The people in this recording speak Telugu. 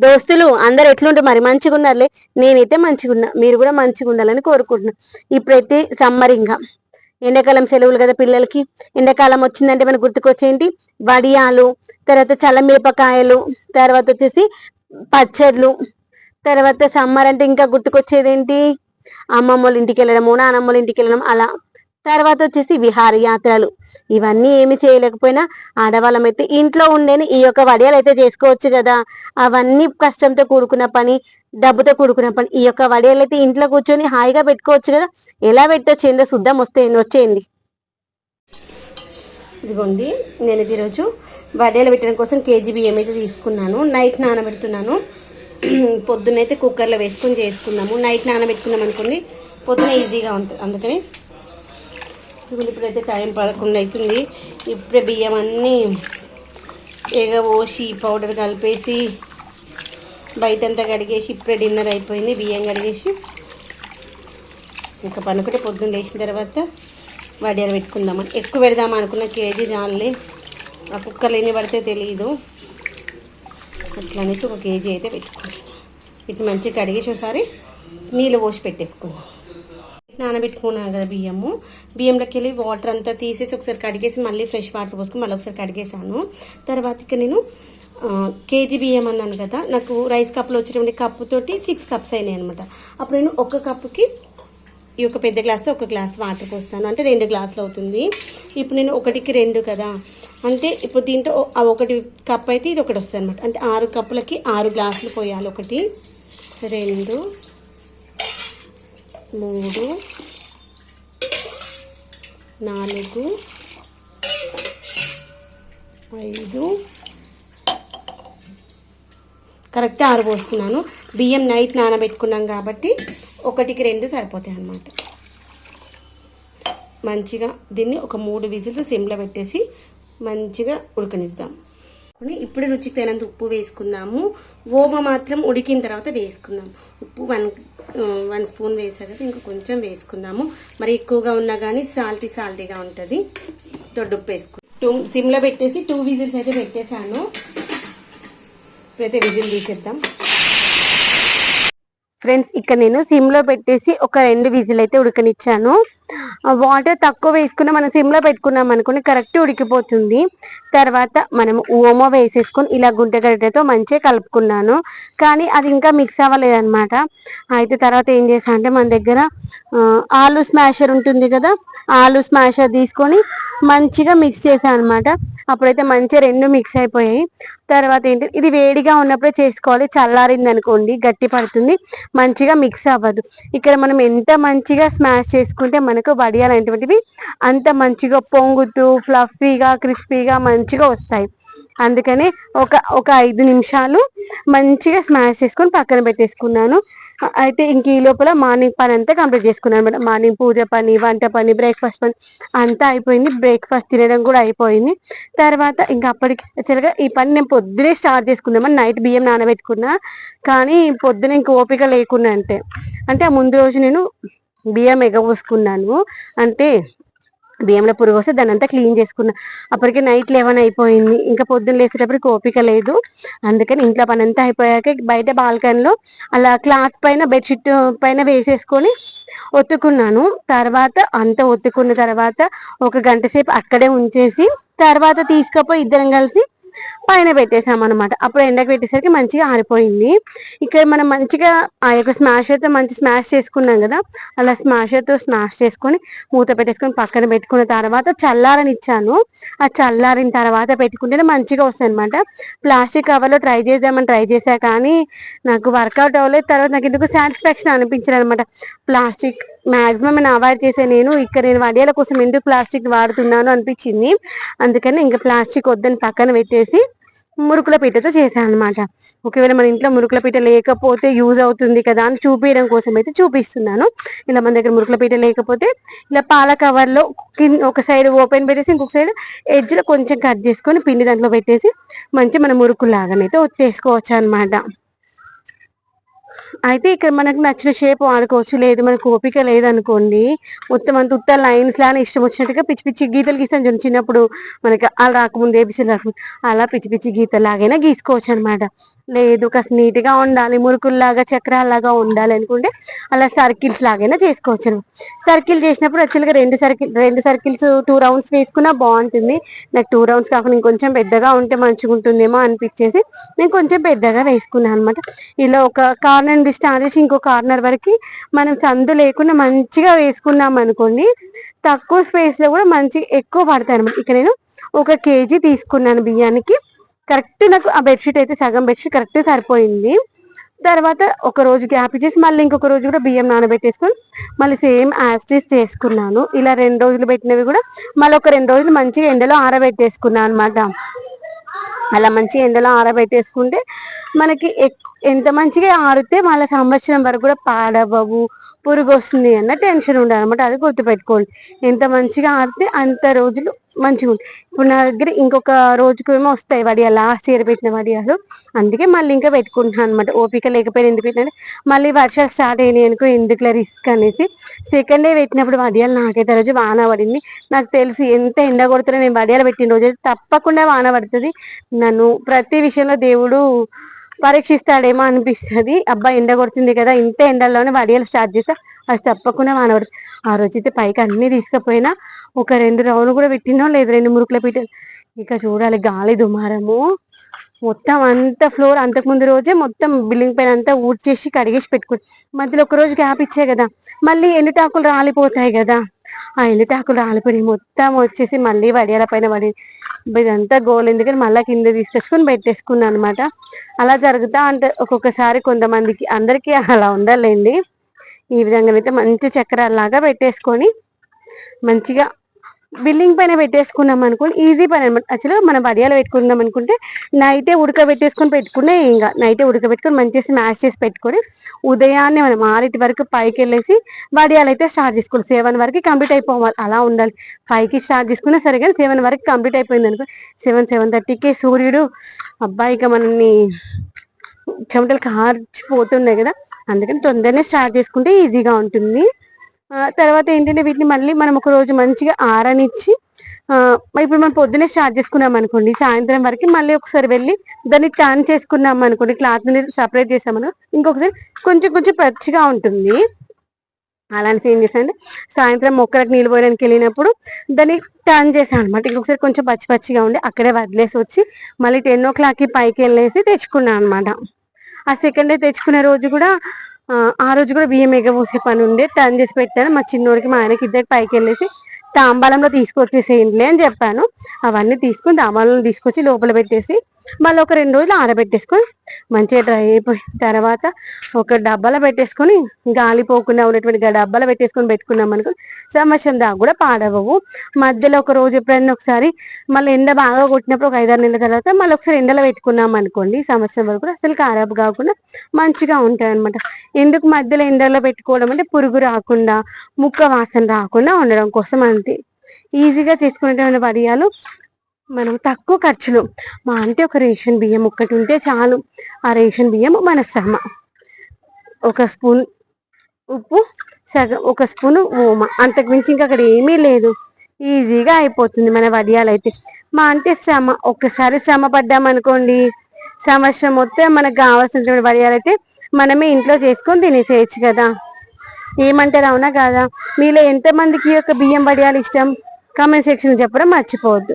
దోస్తులు అందరు ఎట్లుంటే మరి మంచిగా ఉన్నారులే నేనైతే మంచిగా ఉన్నా మీరు కూడా మంచిగా ఉండాలని కోరుకుంటున్నా. ఇప్పుడైతే సమ్మర్ ఇంకా. ఎండాకాలం సెలవులు కదా పిల్లలకి. ఎండాకాలం వచ్చిందంటే మనకు గుర్తుకొచ్చేంటి? వడియాలు తర్వాత చల్లమిరపకాయలు తర్వాత వచ్చేసి పచ్చళ్ళు తర్వాత సమ్మర్ అంటే ఇంకా గుర్తుకొచ్చేది ఏంటి అమ్మమ్మ వాళ్ళ ఇంటికి వెళ్ళడము నానమ్మ వాళ్ళ ఇంటికి వెళ్ళడం అలా. తర్వాత వచ్చేసి విహారయాత్రలు. ఇవన్నీ ఏమి చేయలేకపోయినా ఆడవాళ్ళం అయితే ఇంట్లో ఉండేని ఈ యొక్క వడియాలు అయితే చేసుకోవచ్చు కదా అవన్నీ కష్టంతో కూడుకున్న పని డబ్బుతో కూడుకున్న పని ఈ యొక్క వడియాలు అయితే ఇంట్లో కూర్చొని హాయిగా పెట్టుకోవచ్చు కదా ఎలా పెట్టొచ్చేందో శుద్ధం వస్తే వచ్చేయండి. ఇదిగోండి నేను ఈరోజు వడియాలు పెట్టడం కోసం కేజీ బియ్యం అయితే తీసుకున్నాను. నైట్ నానబెడుతున్నాను. పొద్దున్నైతే కుక్కర్లో వేసుకొని చేసుకున్నాము నైట్ నానబెట్టుకున్నాం అనుకోండి పొద్దున ఈజీగా ఉంటుంది అందుకని ఇప్పుడైతే టైం పదకొండు అవుతుంది. ఇప్పుడే బియ్యం అన్నీ ఎగబోసి పౌడర్ కలిపేసి బయటంతా కడిగేసి ఇప్పుడే డిన్నర్ అయిపోయింది. బియ్యం కడిగేసి ఇంకా పనుకుంటే పొద్దున్న లేచిన తర్వాత వడియాలు పెట్టుకుందామని. ఎక్కువ పెడదాం అనుకున్న కేజీ జాన్లే ఆ కుక్కర్లు ఎన్ని పడితే తెలియదు అట్లా అనేసి ఒక కేజీ అయితే పెట్టుకున్నాం. వీటిని మంచిగా కడిగేసి ఒకసారి నీళ్ళు పోసి పెట్టేసుకుందాం. నానబెట్టుకున్నాను కదా బియ్యము. బియ్యంలోకి వెళ్ళి వాటర్ అంతా తీసేసి ఒకసారి కడిగేసి మళ్ళీ ఫ్రెష్ వాటర్ పోసుకుని మళ్ళీ ఒకసారి కడిగేసాను తర్వాత ఇక నేను కేజీ బియ్యం అన్నాను కదా నాకు రైస్ కప్పులో వచ్చేటువంటి కప్పుతోటి సిక్స్ కప్స్ అయినాయి అనమాట అప్పుడు నేను ఒక కప్పుకి ఈ ఒక పెద్ద గ్లాస్ ఒక గ్లాస్ వాటర్ పోస్తాను. అంటే రెండు గ్లాసులు అవుతుంది. ఇప్పుడు నేను ఒకటికి రెండు కదా. అంటే ఇప్పుడు దీంతో ఒకటి కప్ అయితే ఇది ఒకటి వస్తుంది అనమాట అంటే ఆరు కప్పులకి ఆరు గ్లాసులు పోయాలి ఒకటి. రెండు. మూడు నాలుగు ఐదు. కరెక్ట్ ఆరు పోస్తున్నాను. బియ్యం నైట్ నానబెట్టుకున్నాం కాబట్టి ఒకటికి రెండు సరిపోతాయి అన్నమాట. మంచిగా దీన్ని ఒక మూడు విజిల్స్ సిమ్లో పెట్టేసి మంచిగా ఉడకనిద్దాం. వేసుకొని ఇప్పుడు రుచికి తగినంత ఉప్పు వేసుకుందాము. ఓమ మాత్రం ఉడికిన తర్వాత వేసుకుందాం. ఉప్పు వన్ వన్ స్పూన్ వేసాక ఇంకా కొంచెం వేసుకుందాము. మరి ఎక్కువగా ఉన్నా కానీ సాల్టీ సాల్టీగా ఉంటుంది. దొడ్డు ఉప్పు వేసుకుందాం. టూ సిమ్లో పెట్టేసి టూ విజిల్స్ అయితే పెట్టేశాను. ఇప్పుడైతే విజిల్ తీసేద్దాం. ఫ్రెండ్స్ ఇక్కడ నేను సిమ్లో పెట్టేసి ఒక రెండు విజిల్ అయితే ఉడకనిచ్చాను. వాటర్ తక్కువ వేసుకున్న మనం సిమ్లో పెట్టుకున్నాం అనుకుని కరెక్ట్ ఉడికిపోతుంది. తర్వాత మనం ఓమో వేసేసుకొని ఇలా గుంటగడ్డతో మంచిగా కలుపుకున్నాను. కానీ అది ఇంకా మిక్స్ అవ్వలేదన్నమాట. అయితే తర్వాత ఏం చేసా అంటే మన దగ్గర ఆలు స్మాషర్ ఉంటుంది కదా ఆలు స్మాషర్ తీసుకొని మంచిగా మిక్స్ చేశాను అనమాట అప్పుడైతే మంచిగా రెండు మిక్స్ అయిపోయాయి. తర్వాత ఏంటి ఇది వేడిగా ఉన్నప్పుడే చేసుకోవాలి. చల్లారింది అనుకోండి గట్టి పడుతుంది మంచిగా మిక్స్ అవ్వదు. ఇక్కడ మనం ఎంత మంచిగా స్మాష్ చేసుకుంటే మనకు వడియాలు అనేటువంటివి అంత మంచిగా పొంగుతూ ఫ్లఫీగా క్రిస్పీగా మంచిగా వస్తాయి. అందుకని ఒక ఒక ఐదు నిమిషాలు మంచిగా స్మాష్ చేసుకొని పక్కన పెట్టేసుకున్నాను. అయితే ఇంక ఈ లోపల మార్నింగ్ పని అంతా కంప్లీట్ చేసుకున్నాను అనమాట మార్నింగ్ పూజ పని వంట పని బ్రేక్ఫాస్ట్ పని అంతా అయిపోయింది. బ్రేక్ఫాస్ట్ తినడం కూడా అయిపోయింది. తర్వాత ఇంకా అప్పటికి యాక్చువల్గా ఈ పని నేను పొద్దునే స్టార్ట్ చేసుకుందామని నైట్ బియ్యం నానబెట్టుకున్నా కానీ పొద్దున ఇంక ఓపిక లేకుండా అంటే అంటే ఆ ముందు రోజు నేను బియ్యం ఎగబోసుకున్నాను. అంటే బియ్యంలో పురుగు వస్తే దాని అంతా క్లీన్ చేసుకున్నా. అప్పటికే నైట్ లెవెన్ అయిపోయింది. ఇంకా పొద్దున్న లేసేటప్పటికి ఓపిక లేదు. అందుకని ఇంట్లో పని అంతా అయిపోయాక బయట బాల్కనీలో అలా క్లాత్ పైన బెడ్షీట్ పైన వేసేసుకొని ఒత్తుకున్నాను. తర్వాత అంత ఒత్తుకున్న తర్వాత ఒక గంట సేపు అక్కడే ఉంచేసి తర్వాత తీసుకపోయి ఇద్దరం కలిసి పైన పెట్టేసాం అనమాట అప్పుడు ఎండకు పెట్టేసరికి మంచిగా ఆరిపోయింది. ఇక్కడ మనం మంచిగా ఆ యొక్క స్మాషర్తో మంచి స్మాష్ చేసుకున్నాం కదా అలా స్మాషర్తో స్మాష్ చేసుకొని మూత పెట్టేసుకొని పక్కన పెట్టుకున్న తర్వాత చల్లారని ఇచ్చాను. ఆ చల్లారిన తర్వాత పెట్టుకుంటేనే మంచిగా వస్తాయి అనమాట ప్లాస్టిక్ కవర్లో ట్రై చేద్దామని ట్రై చేశా కానీ నాకు వర్కౌట్ అవ్వలేదు. తర్వాత నాకు ఎందుకు సాటిస్ఫాక్షన్ అనిపించింది అనమాట ప్లాస్టిక్ మాక్సిమం నేను అవాయిడ్ చేసే నేను. ఇక్కడ నేను వడియాల కోసం ఎందుకు ప్లాస్టిక్ వాడుతున్నాను అనిపించింది. అందుకని ఇంకా ప్లాస్టిక్ వద్దని పక్కన పెట్టేసి మురుకుల పీటతో చేశాను అనమాట ఒకవేళ మన ఇంట్లో మురుకుల పీట లేకపోతే యూజ్ అవుతుంది కదా అని చూపించడం కోసం అయితే చూపిస్తున్నాను. ఇలా మన దగ్గర మురుకుల పీట లేకపోతే ఇలా పాల కవర్లో కింద ఒక సైడ్ ఓపెన్ పెట్టేసి ఇంకొక సైడ్ ఎడ్జ్లో కొంచెం కట్ చేసుకొని పిండి దాంట్లో పెట్టేసి మంచి మన మురుకులాగానైతే ఒత్తేసుకోవచ్చు అనమాట అయితే ఇక్కడ మనకు నచ్చిన షేప్ వాడుకోవచ్చు. లేదు మనకు ఓపిక లేదనుకోండి. మొత్తం అంత ఉత్త లైన్స్ లానే ఇష్టం వచ్చినట్టుగా పిచ్చి పిచ్చి గీతలు గీసాను చిన్నప్పుడు మనకి అలా రాకముందు ఏబిసీలు రాకముందు అలా పిచ్చి పిచ్చి గీతలాగైనా గీసుకోవచ్చు అనమాట లేదు కాస్త నీట్గా ఉండాలి మురుకుల్లాగా చక్రాల్లాగా ఉండాలి అనుకుంటే అలా సర్కిల్స్ లాగైనా చేసుకోవచ్చు. సర్కిల్ చేసినప్పుడు యాక్చువల్గా రెండు సర్కిల్ రెండు సర్కిల్స్ టూ రౌండ్స్ వేసుకున్నా బాగుంటుంది. నాకు టూ రౌండ్స్ కాకుండా ఇంకొంచెం పెద్దగా ఉంటే మంచిగా ఉంటుందేమో అనిపించేసి నేను కొంచెం పెద్దగా వేసుకున్నాను అనమాట ఇలా ఒక కార్నర్ నుండి స్టార్ట్ చేసి ఇంకో కార్నర్ వరకు మనం సందు లేకుండా మంచిగా వేసుకున్నాం అనుకోండి తక్కువ స్పేస్లో కూడా మంచి ఎక్కువ పడతాయి అనమాట ఇక్కడ నేను ఒక కేజీ తీసుకున్నాను బియ్యానికి. కరెక్ట్ నాకు ఆ బెడ్షీట్ అయితే సగం బెడ్షీట్ కరెక్ట్ సరిపోయింది. తర్వాత ఒక రోజు గ్యాప్ ఇచ్చేసి మళ్ళీ ఇంకొక రోజు కూడా బియ్యం నానబెట్టేసుకొని మళ్ళీ సేమ్ యాస్టీస్ చేసుకున్నాను. ఇలా రెండు రోజులు పెట్టినవి కూడా మళ్ళీ ఒక రెండు రోజులు మంచిగా ఎండలో ఆరబెట్టేసుకున్నాను అనమాట అలా మంచి ఎండలో ఆరబెట్టేసుకుంటే మనకి ఎక్- ఎంత మంచిగా ఆరితే మళ్ళీ సంవత్సరం వరకు కూడా పాడవవు పురుగు వస్తుంది అన్న టెన్షన్ ఉండదు అనమాట అది గుర్తుపెట్టుకోండి. ఎంత మంచిగా ఆడితే అంత రోజులు మంచిగా ఉంటాయి. ఇప్పుడు నా దగ్గర ఇంకొక రోజుకు ఏమో వస్తాయి వడియాలు. లాస్ట్ ఇయర్ పెట్టిన వడియాలు. అందుకే మళ్ళీ ఇంకా పెట్టుకుంటున్నాను అనమాట ఓపిక లేకపోయినా ఎందుకు పెట్టినా మళ్ళీ వర్షాలు స్టార్ట్ అయినాయి అనుకో ఎందుకులే రిస్క్ అనేసి. సెకండ్ డే పెట్టినప్పుడు వడియాలు నాకైతే రోజు వాన పడింది. నాకు తెలిసి ఎంత ఎండ కొడుతున్నా. నేను వడియాలు పెట్టిన రోజు తప్పకుండా వాన పడుతుంది. నన్ను ప్రతి విషయంలో దేవుడు పరీక్షిస్తాడేమో అనిపిస్తుంది. అబ్బా ఎండ కొడుతుంది కదా ఇంత ఎండల్లోనే వడియాలు స్టార్ట్ చేస్తా. అది తప్పకుండా వాన పడుతుంది ఆ రోజు అయితే పైకి అన్ని తీసుకుపోయినా ఒక రెండు రౌండ్ కూడా పెట్టినా లేదు రెండు మురుకులు పెట్టిన ఇక చూడాలి గాలి దుమారము. మొత్తం అంత ఫ్లోర్ అంతకుముందు రోజే మొత్తం బిల్డింగ్ పైన అంతా ఊడ్చేసి కడిగేసి పెట్టుకుని. మధ్యలో ఒక రోజు గ్యాప్ ఇచ్చే కదా మళ్ళీ ఎండుటాకులు రాలిపోతాయి కదా. ఆ ఎండుటాకులు రాలిపోయి మొత్తం వచ్చేసి మళ్ళీ వడియాల పైన పడి ఇదంతా గోల్. ఎందుకని మళ్ళీ కింద తీసుకొచ్చుకొని పెట్టేసుకున్నాను అనమాట అలా జరుగుతా అంటే ఒక్కొక్కసారి కొంతమందికి అందరికీ అలా ఉండాలండి. ఈ విధంగా అయితే మంచి చక్రాల్లాగా పెట్టేసుకొని మంచిగా బిల్డింగ్ పైన పెట్టేసుకున్నాం అనుకోండి ఈజీ పని అనమాట. యాక్చువల్గా మనం వడియాలు పెట్టుకుందాం అనుకుంటే నైటే ఉడకబెట్టేసుకొని పెట్టుకున్న ఇంకా నైటే ఉడకబెట్టుకొని మంచిగా స్మాష్ చేసి పెట్టుకొని ఉదయాన్నే మనం ఆరింటి వరకు పైకి వెళ్ళేసి వడియాలు అయితే స్టార్ట్ చేసుకోవాలి సెవెన్ వరకు కంప్లీట్ అయిపోవాలి. అలా ఉండాలి. ఫైవ్కి స్టార్ట్ చేసుకున్నా సరే కానీ సెవెన్ వరకు కంప్లీట్ అయిపోయింది అనుకో సెవెన్ సెవెన్ థర్టీకే సూర్యుడు అబ్బాయి ఇక మనల్ని చెమటలు కార్చిపోతున్నాయి కదా. అందుకని తొందరనే స్టార్ట్ చేసుకుంటే ఈజీగా ఉంటుంది. తర్వాత ఏంటంటే వీటిని మళ్ళీ మనం ఒక రోజు మంచిగా ఆరనిచ్చి ఇప్పుడు మనం పొద్దునే స్టార్ట్ చేసుకున్నాం అనుకోండి సాయంత్రం వరకు మళ్ళీ ఒకసారి వెళ్ళి దాన్ని టర్న్ చేసుకున్నాం అనుకోండి క్లాత్ని సపరేట్ చేసామను ఇంకొకసారి కొంచెం కొంచెం పచ్చిగా ఉంటుంది. అలాంటి ఏం చేశాను సాయంత్రం మొక్కలకు నీళ్ళు పోయడానికి వెళ్ళినప్పుడు దాన్ని టర్న్ చేశాను అనమాట ఇంకొకసారి కొంచెం పచ్చి పచ్చిగా ఉండి అక్కడే వదిలేసి వచ్చి మళ్ళీ టెన్ ఓ క్లాక్కి పైకి వెళ్ళేసి తెచ్చుకున్నాను అనమాట ఆ సెకండ్ డే తెచ్చుకునే రోజు కూడా ఆ, రోజు కూడా బియ్యం ఎగబోసే పని ఉండే టర్న్ చేసి పెట్టాను. మా చిన్నోడికి మా ఆయనకి ఇద్దరికి పైకి వెళ్ళేసి తాంబాలంలో తీసుకొచ్చేసేయండి అని చెప్పాను. అవన్నీ తీసుకుని తాంబాలంలో తీసుకొచ్చి లోపల పెట్టేసి మళ్ళీ ఒక రెండు రోజులు ఆరబెట్టేసుకొని మంచిగా డ్రై అయిపోయిన తర్వాత ఒక డబ్బాలో పెట్టేసుకొని గాలి పోకుండా ఉన్నటువంటి గా డబ్బాలో పెట్టేసుకొని పెట్టుకున్నాం అనుకో సంవత్సరం దాకా కూడా పాడవవు. మధ్యలో ఒక రోజు ఎప్పుడైనా ఒకసారి మళ్ళీ ఎండ బాగా కొట్టినప్పుడు ఒక ఐదారు నెలల తర్వాత మళ్ళీ ఒకసారి ఎండలో పెట్టుకున్నాం అనుకోండి సంవత్సరం వరకు కూడా అసలు ఖరాబ్ కాకుండా మంచిగా ఉంటాయి అనమాట ఎందుకు మధ్యలో ఎండలో పెట్టుకోవడం అంటే పురుగు రాకుండా ముక్క వాసన రాకుండా ఉండడం కోసం అంతే. ఈజీగా చేసుకునేటువంటి పర్యాలు మనం తక్కువ ఖర్చులో. మా అంటే ఒక రేషన్ బియ్యం ఒక్కటి ఉంటే చాలు. ఆ రేషన్ బియ్యం మన శ్రమ. ఒక స్పూన్ ఉప్పు సగం ఒక స్పూన్ ఓమ. అంతకు మించి ఇంకా అక్కడ ఏమీ లేదు. ఈజీగా అయిపోతుంది మన వడియాలు అయితే మా అంటే శ్రమ. ఒక్కసారి శ్రమ పడ్డామనుకోండి సంవత్సరం మొత్తం మనకు కావాల్సినటువంటి వడియాలు అయితే మనమే ఇంట్లో చేసుకొని తినేసేయచ్చు కదా. ఏమంటారు అవునా కాదా? మీలో ఎంతమందికి ఈ యొక్క బియ్యం వడియాలు ఇష్టం? కామెంట్ సెక్షన్ చెప్పడం మర్చిపోవద్దు.